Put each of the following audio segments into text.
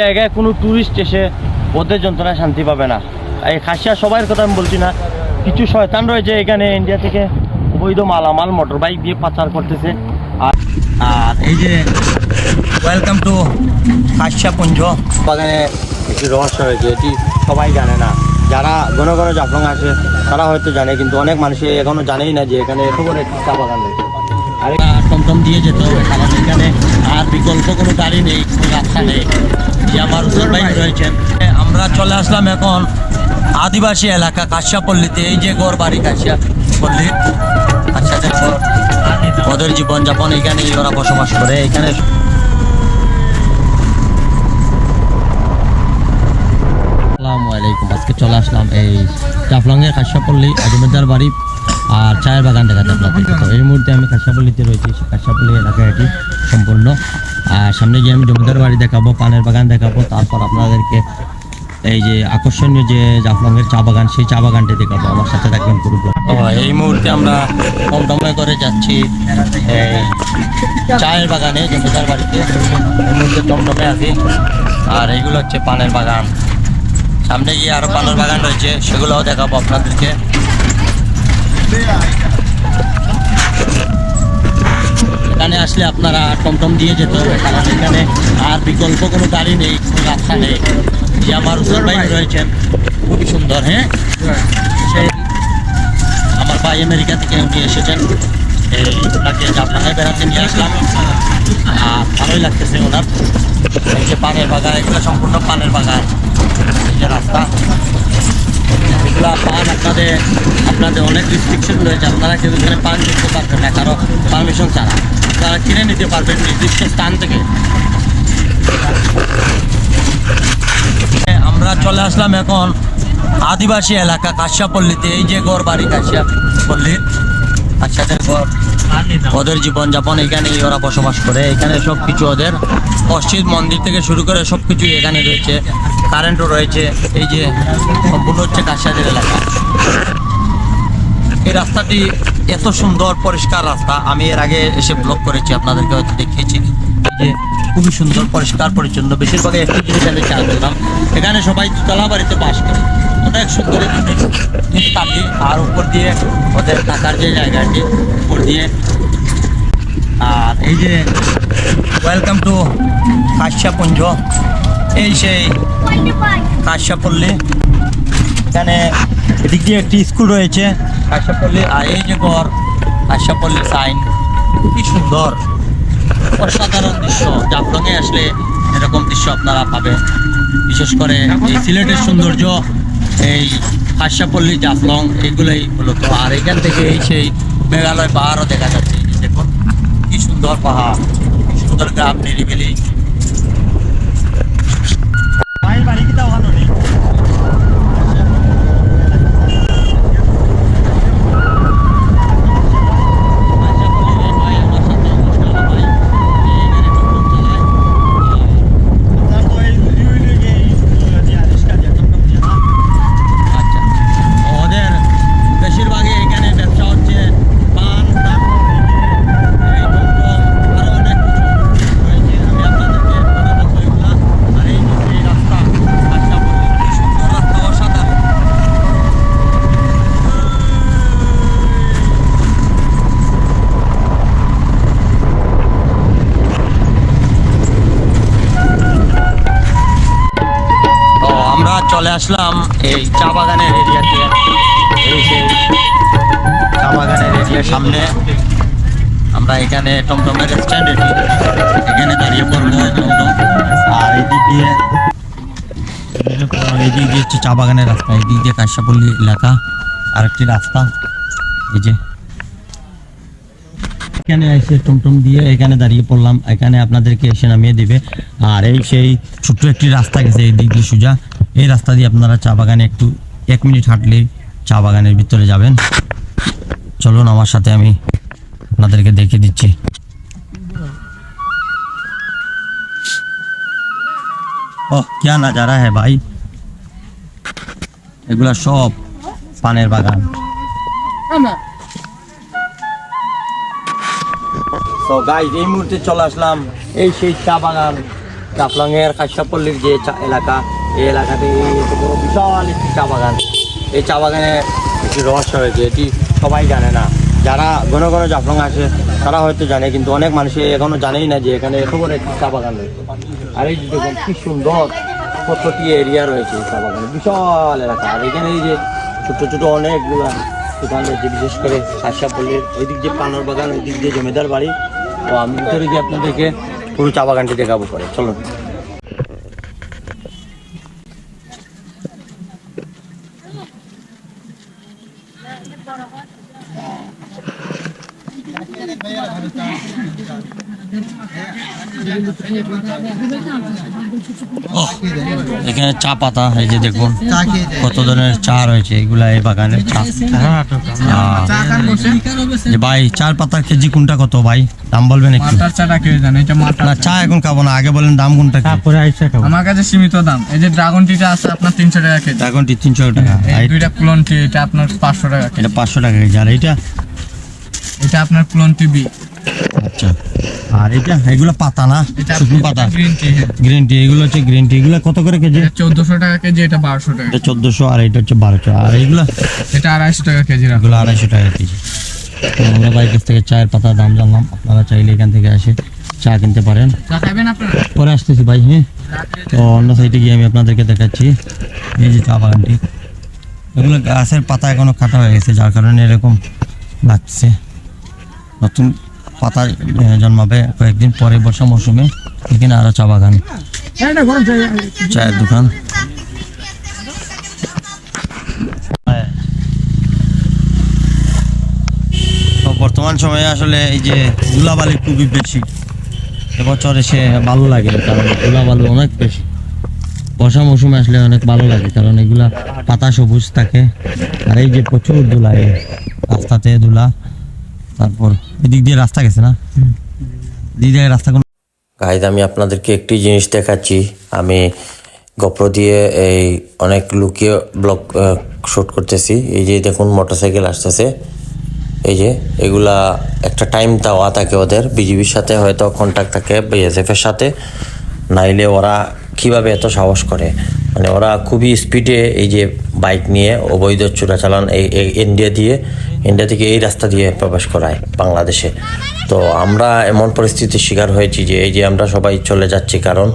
জায়গায় কোনো ট্যুরিস্ট এসে ওদের যন্ত্রণায় শান্তি পাবে না। এই খাসিয়া সবার কথা আমি বলছি না, কিছু শয়তান রয়েছে এখানে ইন্ডিয়া থেকে অবৈধ মালামাল মোটর বাইক দিয়ে পাচার করতেছে। আর আর এই যে ওয়েলকাম টু খাসিয়া পুঞ্জ বাগানে একটি রহস্য রয়েছে, এটি সবাই জানে না। যারা ঘন ঘন জাফলং আসে তারা হয়তো জানে, কিন্তু অনেক মানুষই এখনও জানেই না যে এখানে এত বড় একটি চা বাগান রয়েছে। টমটম দিয়ে যেতে হবে। কারণ এখানে আর বিকল্প কোনো গাড়ি নেই, কোনো রাস্তা নেই। যে আমার ভাই রয়েছেন আমরা চলে আসলাম এখন আদিবাসী এলাকা কাশিয়াপল্লীতে এই যে গড় বাড়ি কাশিয়াপল্লী আচ্ছা ওদের জীবনযাপন এখানেই ওরা বসবাস করে। এখানে আসসালামু আলাইকুম। আজকে চলে আসলাম এই জাফলংয়ের কাশিয়াপল্লী আজমেদার বাড়ি। আর চায়ের বাগান দেখাতে আপনাদের। তো এই মুহূর্তে আমি কাশিয়াপল্লীতে রয়েছি কাশিয়াপল্লী এলাকা এটি সম্পূর্ণ। আর সামনে গিয়ে আমি জমিদার বাড়ি দেখাবো, পানের বাগান দেখাবো, তারপর আপনাদেরকে এই যে আকর্ষণীয় যে জাফলংয়ের চা বাগান, সেই চা বাগানটি দেখাবো। আমার সাথে থাকবেন পুরো এই মুহূর্তে আমরা টমটমে করে যাচ্ছি চায়ের বাগানে, জমিদার বাড়িতে। এই মুহূর্তে টমটমে আছি। আর এইগুলো হচ্ছে পানের বাগান। সামনে গিয়ে আরও পানের বাগান রয়েছে, সেগুলোও দেখাবো আপনাদেরকে। এখানে আসলে আপনারা টমটম দিয়ে যেতে হবে কারণ এখানে আর বিকল্প কোনো গাড়ি নেই কোনো রাস্তা নেই। যে আমার হুসেন ভাই। রয়েছেন খুবই সুন্দর হ্যাঁ? সেই আমার ভাই আমেরিকা থেকে উনি এসেছেন। এই ওনাকে জাফরানায় বেড়াতে নিয়ে আসলাম। আর ভালোই লাগতেছে ওনার। এই যে পানের বাগান এগুলো সম্পূর্ণ পানের বাগান। এই যে রাস্তা। এগুলো পান আপনাদের আপনাদের অনেক রিস্ট্রিকশন রয়েছে, আপনারা কিন্তু এখানে পান করতে পারবেন না, কারও পারমিশন ছাড়া। তারা কিনে নিতে পারবেন নির্দিষ্ট স্থান থেকে। আমরা চলে আসলাম এখন আদিবাসী এলাকা কাশিয়াপল্লীতে এই যে গড় বাড়ি কাশিয়াপল্লী ঘর, ওদের জীবনযাপন এখানেই ওরা বসবাস করে। এখানে সব কিছু ওদের মসজিদ মন্দির থেকে শুরু করে সব কিছু এখানে রয়েছে, কারেন্টও রয়েছে, এই যে সম্পূর্ণ হচ্ছে কাশিয়াদের এলাকা। এই রাস্তাটি এত সুন্দর, পরিষ্কার রাস্তা, আমি এর আগে এসে ব্লক করেছি, আপনাদেরকে হয়তো দেখিয়েছি। যে খুবই সুন্দর, পরিষ্কার, পরিচ্ছন্ন বেশিরভাগ আমি চাল দিলাম এখানে সবাই দুতলা বাড়িতে বাস করে। অনেক সুন্দর একটি আর উপর দিয়ে ওদের থাকার যে জায়গাটি, উপর দিয়ে। আর এই যে ওয়েলকাম টু কাশ্যাপুঞ্জ। এই সেই কাশ্যপল্লী। এখানে এদিক দিয়ে একটি স্কুল রয়েছে, কাশ্যপল্লী। আর এই যে ঘর, কাশ্যপল্লী সাইন কি সুন্দর। অসাধারণ দৃশ্য। জাফলংয়ে আসলে এরকম দৃশ্য আপনারা পাবেন। বিশেষ করে এই সিলেটের সৌন্দর্য, এই হাস্যাপল্লী, জাফলং, এগুলোই মূলত। আর এখান থেকে এই সেই মেঘালয় পাহাড়ও দেখা যাচ্ছে। দেখুন, কি সুন্দর পাহাড়, কি সুন্দর গ্রাম নিরিবিলি। আসলাম এই চা বাগানের এরিয়াতে এই চা বাগানের এরিয়ার সামনে। আমরা এখানে টমটমের স্ট্যান্ড এটি। এখানে দাঁড়িয়ে পড়ব টমটম আর এই দিক দিয়ে এই দিক দিয়ে হচ্ছে চা বাগানের রাস্তা। এই দিক দিয়ে কাশাপল্লী এলাকা। আর একটি রাস্তা। এই যে এখানে এসে টমটম দিয়ে এখানে দাঁড়িয়ে পড়লাম। এখানে আপনাদেরকে এসে নামিয়ে দিবে। আর এই সেই ছোট্ট একটি রাস্তা গেছে এই দিক দিয়ে সোজা। এই রাস্তা দিয়ে আপনারা চা বাগানে একটু এক মিনিট হাঁটলেই চা বাগানের ভিতরে যাবেন চলুন আমার সাথে আমি আপনাদেরকে দেখে দিচ্ছি ওহ क्या नज़ारा है भाई এগুলা সব পানের বাগান তো গাইজ এই মুহূর্তে চলে আসলাম এই সেই চা বাগান জাফলংয়ের কাশ্যপল্লীর যে এলাকা, এই এলাকাতে বড় বিশাল একটি চা বাগান। এই চা বাগানে একটি রহস্য রয়েছে, এটি সবাই জানে না। যারা ঘন ঘন জাফলং আসে, তারা হয়তো জানে, কিন্তু অনেক মানুষ এখনও জানেই না যে এখানে এত বড় একটি চা বাগান রয়েছে। আর এই যে দেখুন, কি সুন্দর কতটি এরিয়া রয়েছে এই চা বাগানে, বিশাল এলাকা। আর এখানে এই যে ছোট ছোট অনেকগুলো দোকান রয়েছে, বিশেষ করে শাসাপল্লির ওই যে পানোর বাগান ওই দিক দিয়ে জমিদার বাড়ি। তো আমি ভিতরে গিয়ে আপনাদেরকে পুরো চা বাগানটি দেখাবো পরে চলুন এখানে চা পাতা এই যে দেখুন কত ধরনের চা রয়েছে এগুলা এই বাগানের চা। যে ভাই চার পাতার কেজি কোনটা কত ভাই? দাম বলবেন একটু। মাটার চাটা কেউ জানে এটা মাটার না চা এখন খাব না আগে বলেন দাম কোনটা আমার কাছে সীমিত দাম। এই যে ড্রাগন টিটা আছে আপনার তিনশো টাকা কেজি। টি তিনশো টাকা। এই দুইটা ক্লোন টি এটা আপনার পাঁচশো টাকা এটা পাঁচশো টাকা কেজি। আর এটা এটা আপনার ক্লোন টি বি আচ্ছা। আর এটা? এগুলো পাতা না? এটা শুকনো পাতা? গ্রিন টি গ্রিন টি এগুলো হচ্ছে গ্রিন টি এগুলো কত করে কেজি? চোদ্দশো টাকা কেজি এটা বারোশো টাকা এটা চোদ্দশো আর এটা হচ্ছে বারোশো। আর এইগুলো এটা আড়াইশো টাকা কেজি এগুলো আড়াইশো টাকা কেজি। তো আমরা বাইরের থেকে চায়ের পাতার দাম জানলাম। আপনারা চাইলে এখান থেকে এসে চা কিনতে পারেন। পরে আসতেছি ভাই হ্যাঁ? তো অন্য সাইডে গিয়ে আমি আপনাদেরকে দেখাচ্ছি। এই যে চা বাগানটি। এগুলো গাছের পাতা এখনও কাটা হয়ে গেছে যার কারণে এরকম লাগছে। নতুন পাতা জন্মাবে কয়েকদিন পরে বর্ষা মৌসুমে এখানে আরও চা বাগান। চায়ের দোকান। বর্তমান সময়ে আসলে এই যে ধুলাবালি খুবই বেশি। এবছর এসে ভালো লাগে, কারণ ধুলাবালু অনেক বেশি। বর্ষা মৌসুমে আসলে অনেক ভালো লাগে, কারণ এগুলা পাতা সবুজ থাকে। আর এই যে প্রচুর ধুলা রাস্তাতে ধুলা। তারপর এদিক দিয়ে রাস্তা গেছে না? দিয়ে রাস্তা কোন গাইজ আমি আপনাদেরকে একটি জিনিস দেখাচ্ছি। আমি গোপ্রো দিয়ে এই অনেক লুকিয়ে ব্লগ শ্যুট করতেছি। এই যে দেখুন মোটরসাইকেল আসতেছে। এই যে, এগুলা একটা টাইম দেওয়া থাকে ওদের। বিজিবির সাথে হয়তো কন্ট্যাক্ট থাকে বিএসএফ এর সাথে। নাইলে ওরা কীভাবে এত সাহস করে? মানে ওরা খুবই স্পিডে এই যে বাইক নিয়ে অবৈধ চোরাচালান, এই ইন্ডিয়া দিয়ে ইন্ডিয়া থেকে এই রাস্তা দিয়ে প্রবেশ করায় বাংলাদেশে। তো আমরা এমন পরিস্থিতির শিকার হয়েছি যে, এই যে আমরা সবাই চলে যাচ্ছি, কারণ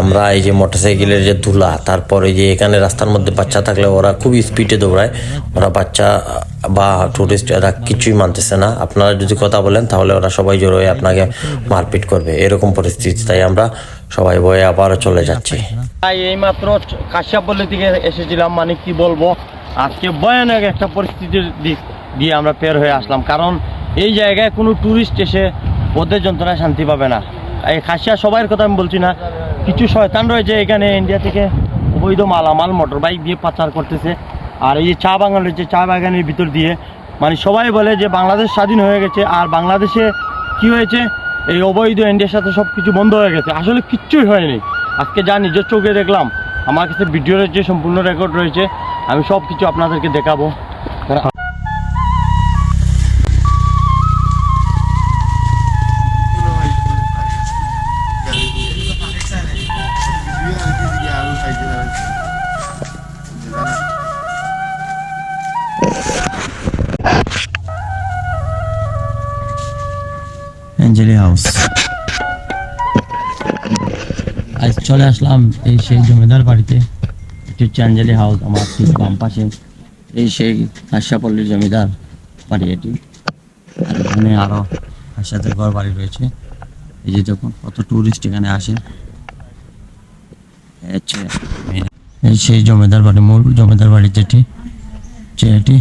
আমরা এই যে মোটরসাইকেলের যে ধুলা, তারপর এই যে এখানে রাস্তার মধ্যে বাচ্চা থাকলে ওরা খুবই স্পিডে দৌড়ায়। ওরা বাচ্চা বা টুরিস্ট এরা কিছুই মানতেছে না। আপনারা যদি কথা বলেন, তাহলে ওরা সবাই জড়ো হয়ে আপনাকে মারপিট করবে। এরকম পরিস্থিতি, তাই আমরা সবাই বয়ে আবারও চলে যাচ্ছি। তাই এইমাত্র কাশিয়াপল্লি থেকে এসেছিলাম মানে কি বলব? আজকে ভয়ানক একটা পরিস্থিতির দিক। দিয়ে আমরা পের হয়ে আসলাম। কারণ এই জায়গায় কোনো ট্যুরিস্ট এসে ওদের যন্ত্রণায় শান্তি পাবে না। এই খাসিয়া সবার কথা আমি বলছি না, কিছু শয়তান রয়েছে এখানে ইন্ডিয়া থেকে অবৈধ মালামাল মোটর বাইক দিয়ে পাচার করতেছে। আর এই যে চা বাগান রয়েছে, চা বাগানের ভিতর দিয়ে মানে সবাই বলে যে বাংলাদেশ স্বাধীন হয়ে গেছে, আর বাংলাদেশে কি হয়েছে? এই অবৈধ ইন্ডিয়ার সাথে সব কিছু বন্ধ হয়ে গেছে। আসলে কিচ্ছুই হয়নি। আজকে যা নিজের চোখে দেখলাম, আমার কাছে ভিডিও রয়েছে, সম্পূর্ণ রেকর্ড রয়েছে। আমি সব কিছু আপনাদেরকে দেখাবো। অ্যাঞ্জেলি হাউস আজ চলে আসলাম এই সেই জমিদার বাড়িতে। এটি হচ্ছে অ্যাঞ্জেলি হাউস আমার ঠিক বাম পাশে। এই সেই হাস্যাপল্লীর জমিদার বাড়ি এটি। আর এখানে আরও হাস্যাদের ঘর বাড়ি রয়েছে। এই যে দেখুন, কত টুরিস্ট এখানে আসে। এই সেই জমিদার বাড়ি, মূল জমিদার বাড়ি যেটি যে এটি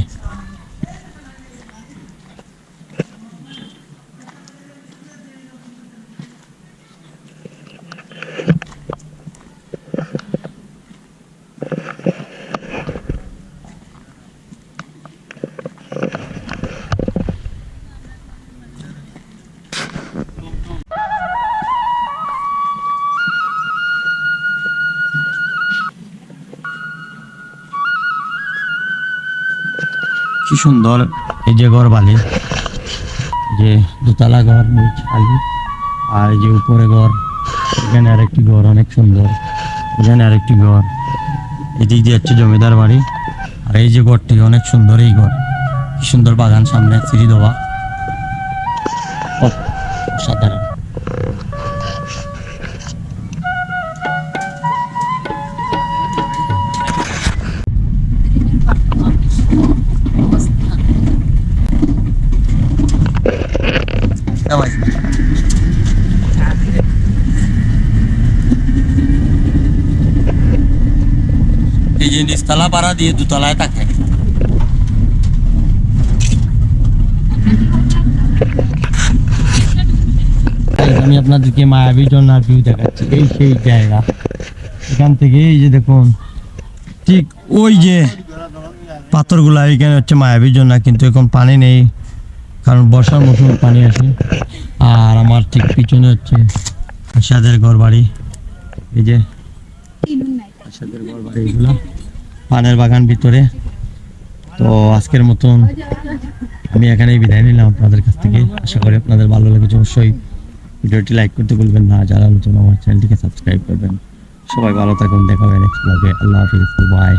সুন্দর এই যে ঘর বালি, যে দোতলা ঘর, নিচ আর যে উপরে ঘর, এখানে আরেকটি ঘর অনেক সুন্দর, এখানে আরেকটি ঘর, এদিক দিয়ে হচ্ছে জমিদার বাড়ি, আর এই যে ঘরটি অনেক সুন্দর, এই ঘর সুন্দর বাগান সামনে, সিঁড়ি দেওয়া। সাধারণ যে নিচতলা পাড়া দিয়ে দুতলায় থাকে। আমি আপনাদেরকে মায়াবী ঝর্ণার ভিউ দেখাচ্ছি, এই সেই জায়গা। এখান থেকে এই যে দেখুন, ঠিক ওই যে পাথরগুলা, এখানে হচ্ছে মায়াবী ঝর্ণা কিন্তু এখন পানি নেই, কারণ বর্ষার মৌসুমে পানি আসে। আর আমার ঠিক পিছনে হচ্ছে আশাদের ঘর বাড়ি এই যে আশাদের ঘর বাড়ি এগুলো। পানের বাগান ভিতরে। তো আজকের মতন আমি এখানেই বিদায় নিলাম আপনাদের কাছ থেকে। আশা করি আপনাদের ভালো লেগেছে। অবশ্যই ভিডিওটি লাইক করতে বলবেন না। যারা নতুন আমার চ্যানেলটিকে সাবস্ক্রাইব করবেন, সবাই ভালো থাকুন। দেখাবেন আল্লাহ হাফিজ। বাই